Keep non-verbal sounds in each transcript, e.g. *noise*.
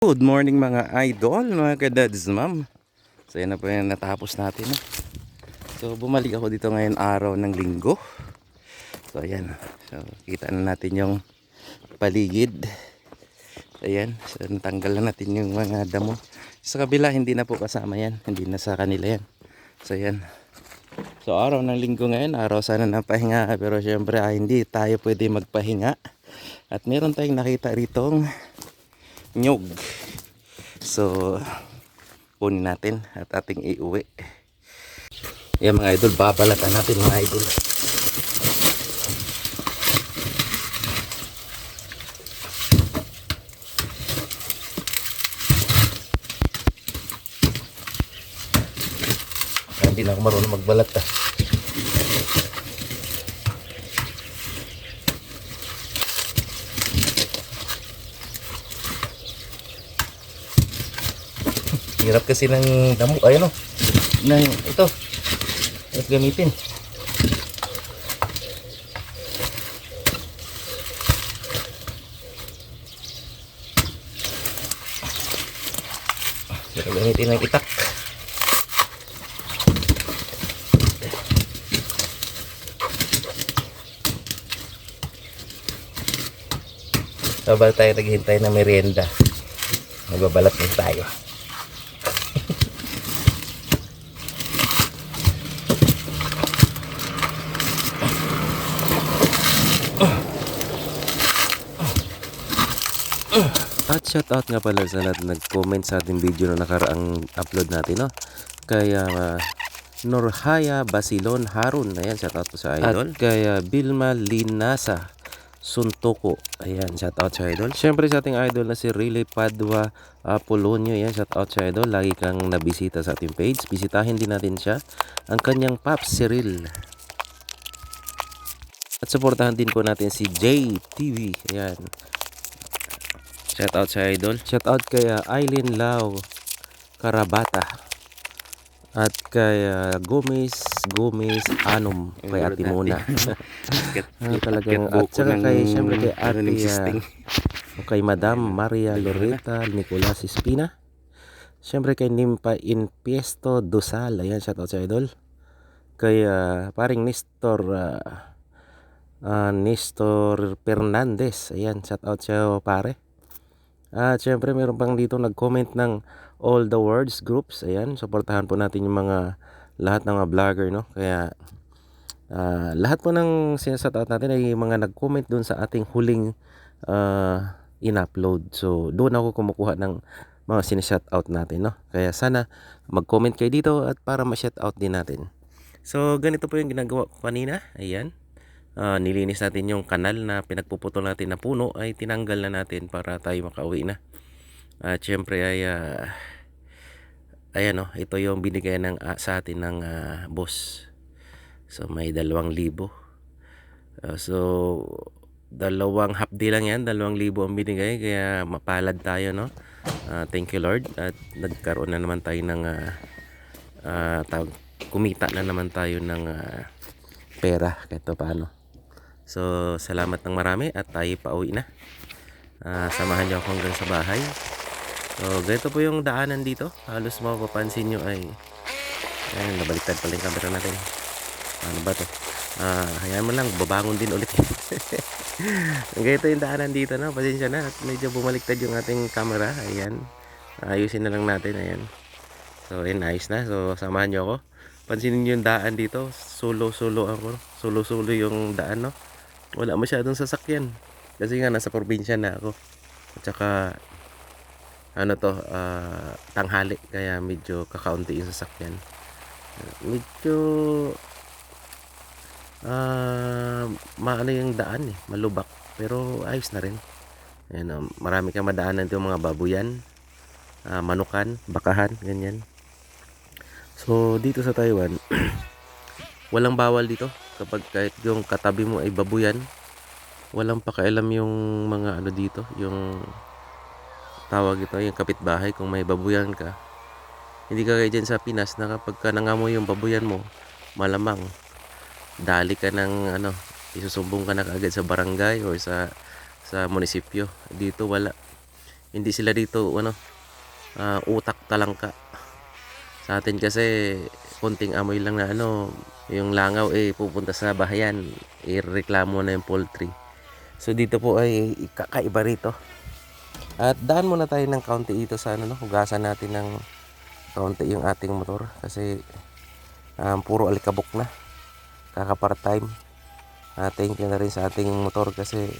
Good morning mga idol, mga kadads ma'am. So yan na po yung natapos natin. So bumalik ako dito ngayon araw ng linggo. So ayan. So kita na natin yung paligid. Ayan. So natanggal na natin yung mga damo. Sa kabila hindi na po kasama yan. Hindi na sa kanila yan. So ayan. So araw ng linggo ngayon, araw sana ng pahinga. Pero syempre ah, hindi tayo pwede magpahinga. At meron tayong nakita ritong nyog. So, kunin natin at ating iuwi. Yan mga idol, babalatan natin mga idol. Hindi na ako marunong magbalat ah. Hirap kasi ng damo, ayun o. Ng ito. At gamitin. Hirap gamitin ng itak. Habang tayo naghihintay ng merienda. Magbabalat din tayo. At shoutout nga pala sa lahat na nag-comment sa ating video na nakaraang upload natin, no? Kaya uh, Norhaya Basilon Harun, ayan, shoutout po sa idol. At kaya Bilma Linasa Suntoko, ayan, shoutout sa idol. Siyempre sa ating idol na si Rile Padua Apolonio, ayan, shoutout sa idol. Lagi kang nabisita sa ating page. Bisitahin din natin siya. Ang kanyang Pops Cyril. At supportahan din po natin si JTV, ayan. Shout out sa idol. Shout out kay uh, Aileen Lau Karabata. At kay uh, Gomez Gomez Anom kay Ate Mona. *laughs* Ah, talagang at saka kay syempre kay Ate uh, kay Madam Maria Loreta Nicolas Espina. Syempre kay Nimpa Infiesto Dosal. Ayan, shout out sa idol. Kay uh, paring Nestor uh, uh, Nestor Fernandez. Ayan, shout out sa pare. At syempre meron pang dito nag-comment ng All the Words Groups. Ayan, supportahan po natin yung mga lahat ng mga vlogger, no? Kaya ah, lahat po ng sinasat natin ay mga nag-comment doon sa ating huling ah, in-upload. So, doon ako kumukuha ng mga sinishout out natin, no? Kaya sana mag-comment kayo dito at para ma-shout out din natin. So, ganito po yung ginagawa ko kanina. Ayan ah, nilinis natin yung kanal na pinagpuputol natin na puno ay tinanggal na natin para tayo makauwi na. At syempre ay ah, ayan oh, ito yung binigay ng ah, sa atin ng ah, boss. So may dalawang libo. Ah, so dalawang half day lang yan, dalawang libo ang binigay kaya mapalad tayo no. Ah, thank you Lord at nagkaroon na naman tayo ng ah, ah, tawag- kumita na naman tayo ng ah, pera kahit pa paano. So, salamat ng marami at tayo pauwi na. Ah, samahan niyo ako hanggang sa bahay. So, ganito po yung daanan dito. Halos mapapansin nyo ay... Ayun, nabaliktad pala yung camera natin. Ano ba to? Ah, hayaan mo lang, babangon din ulit. *laughs* ganito yung daanan dito na. Pasensya na at medyo bumaliktad yung ating camera. Ayan. Ayusin na lang natin. Ayan. So, ayun, ayos na. So, samahan nyo ako. Pansinin yung daan dito. Solo-solo ako. Solo-solo yung daan, no? Wala masyadong sasakyan. Kasi nga, nasa probinsya na ako. At saka, ano to, ah, tanghali. Kaya medyo kakaunti yung sasakyan. Medyo, ah, maano yung daan eh. Malubak. Pero ayos na rin. Ayan, ah, marami kang madaanan dito mga babuyan. ah, manukan, bakahan, ganyan. So, dito sa Taiwan, *clears throat* walang bawal dito. Kapag kahit yung katabi mo ay babuyan, walang pakialam yung mga ano dito, yung tawag ito, yung kapitbahay kung may babuyan ka. Hindi ka kaya dyan sa Pinas na kapag ka nangamoy yung babuyan mo, malamang dali ka ng ano, isusumbong ka na kaagad sa barangay or sa sa munisipyo. Dito wala. hindi sila dito ano ah, utak talangka sa atin kasi konting amoy lang na ano yung langaw eh pupunta sa bahayan. Ireklamo na yung poultry. So dito po ay kakaiba rito. At daan muna tayo ng kaunti dito sa ano no? Hugasan natin ng kaunti yung ating motor. Kasi um, puro alikabok na. Kaka part time. Ah, thank you na rin sa ating motor kasi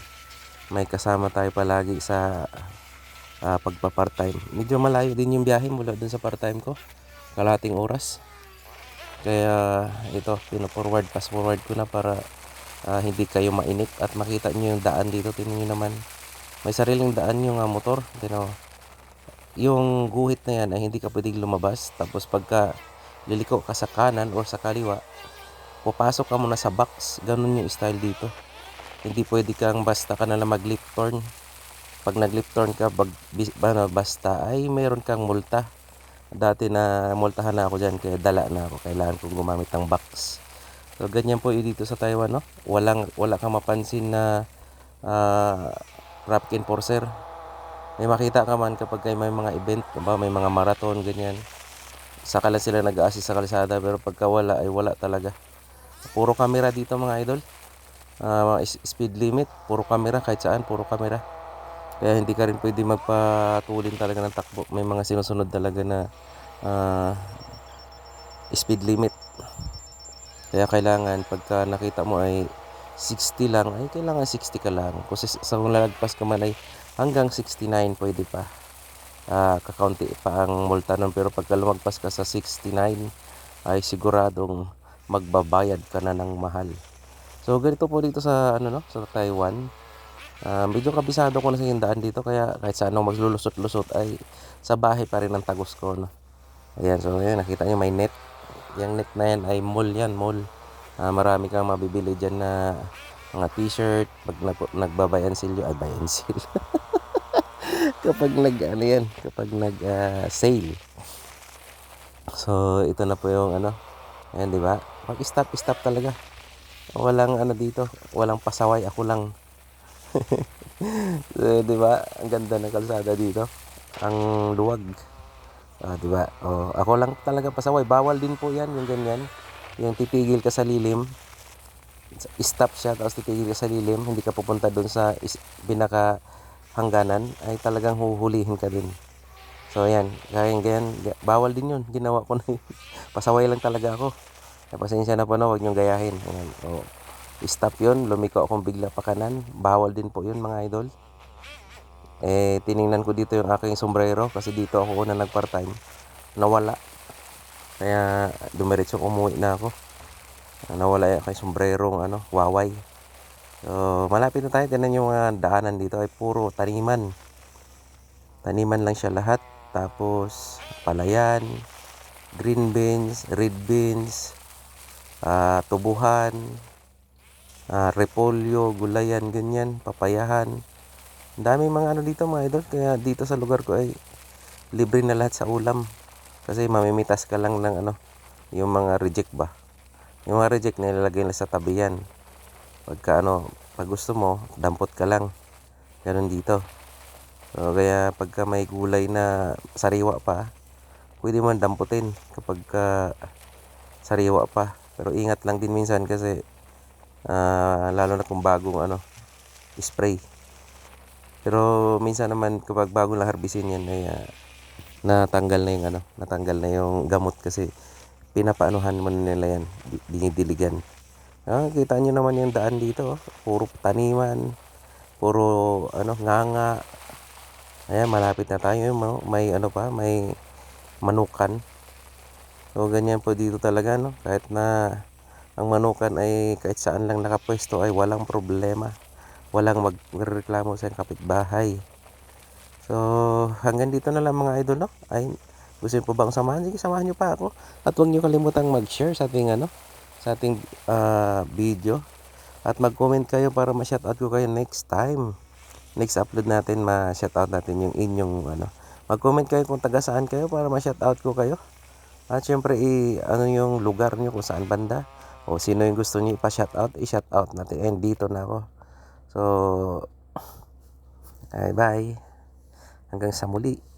may kasama tayo palagi sa ah, pagpa part time. Medyo malayo din yung biyahe mula dun sa part time ko kalating oras. Kaya ito pino-forward fast forward ko na para ah, hindi kayo mainip at makita nyo yung daan dito. Tingnan nyo naman. May sariling daan yung ah, motor. Mo. yung guhit na yan ay hindi ka pwedeng lumabas. Tapos pagka liliko ka sa kanan or sa kaliwa pupasok ka muna sa box. Ganun yung style dito. Hindi pwede kang basta ka na lang mag left turn pag nag left turn ka bag, ano, basta ay mayroon kang multa dati na multahan na ako dyan kaya dala na ako. Kailangan kong gumamit ng box. So ganyan po dito sa Taiwan no? Walang wala kang mapansin na uh, traffic enforcer. May makita ka man kapag may mga event ba may mga marathon ganyan. Saka lang sila nag-assist sa kalsada pero pagka wala ay wala talaga. Puro camera dito mga idol. Is- speed limit puro camera kahit saan puro camera kaya hindi ka rin pwede magpatulin talaga ng takbo. May mga sinusunod talaga na ah, speed limit. Kaya kailangan pagka nakita mo ay 60 lang ay kailangan 60 ka lang. Kasi sa lalagpas ka man ay hanggang 69 pwede pa. Ah kakaunti pa ang multa nun. Pero pagka lumagpas ka sa 69 ay siguradong magbabayad ka na ng mahal. So ganito po dito sa ano no sa Taiwan Ah, medyo kabisado ko na sa yung daan dito kaya kahit saan ako maglulusot-lusot ay sa bahay pa rin ang tagos ko no. Ayan, so ayan, nakita niyo may net. Yung net na yan ay mall yan, mall. Ah, marami kang mabibili dyan na mga t-shirt, pag nag, nagbabayan silyo, ay bayan sale. *laughs* kapag nag, ano yan, kapag nag ah, sale. So, ito na po yung ano, ayan, di ba? Pag stop, stop talaga. Walang ano dito, walang pasaway, ako lang. So, *laughs* di ba? Ang ganda ng kalsada dito. Ang luwag. Ah, di ba? Oh, ako lang talaga pasaway. Bawal din po 'yan, yung ganyan. Yung titigil ka sa lilim. Stop siya tapos titigil ka sa lilim, hindi ka pupunta doon sa binaka hangganan ay talagang huhulihin ka din. So ayan, kaya ganyan, ga- bawal din 'yun. Ginawa ko na yun. *laughs* Pasaway lang talaga ako. Kaya pasensya na po na, huwag niyong gayahin. Ayan, oh. Stop 'yun, lumiko akong bigla pa kanan. Bawal din po 'yun mga idol. Eh, tiningnan ko dito yung aking sombrero kasi dito ako una nag part-time. Nawala. Kaya dumiretso umuwi na ako. Nawala yung aking sombrerong ano, waway. So, malapit na tayo. Tignan yung mga daanan dito ay puro taniman. Taniman lang siya lahat. Tapos, palayan, green beans, red beans, ah, tubuhan, ah, repolyo, gulayan, ganyan, papayahan. Ang daming mga ano dito mga idol. Kaya dito sa lugar ko ay libre na lahat sa ulam. Kasi mamimitas ka lang ng ano, yung mga reject ba. Yung mga reject nilalagay na sa tabi yan. Pagka ano, pag gusto mo, dampot ka lang. Ganun dito. So, kaya pagka may gulay na sariwa pa, pwede mo damputin kapag ka sariwa pa. Pero ingat lang din minsan kasi ah, lalo na kung bagong ano, spray. Pero minsan naman kapag bago lang harbisin yan ay ah, natanggal na yung ano, natanggal na yung gamot kasi pinapaanuhan mo nila yan, di- dinidiligan. Ah, kita nyo naman yung daan dito, oh. puro taniman, puro ano, nganga. Ayan, malapit na tayo, may ano pa, may manukan. So ganyan po dito talaga no, kahit na ang manukan ay kahit saan lang nakapwesto ay walang problema. Walang magreklamo sa kapitbahay. So, hanggang dito na lang mga idol, no? Ay, gusto niyo po bang samahan? Sige, samahan niyo pa ako. At huwag niyo kalimutang mag-share sa ating, ano, sa ating ah, video. At mag-comment kayo para ma-shoutout ko kayo next time. Next upload natin, ma-shoutout natin yung inyong, ano. Mag-comment kayo kung taga saan kayo para ma-shoutout ko kayo. At syempre, i, ano yung lugar niyo kung saan banda. O sino yung gusto niyo ipa-shoutout, i-shoutout natin. And dito na ako. So, ay, bye. Hanggang sa muli.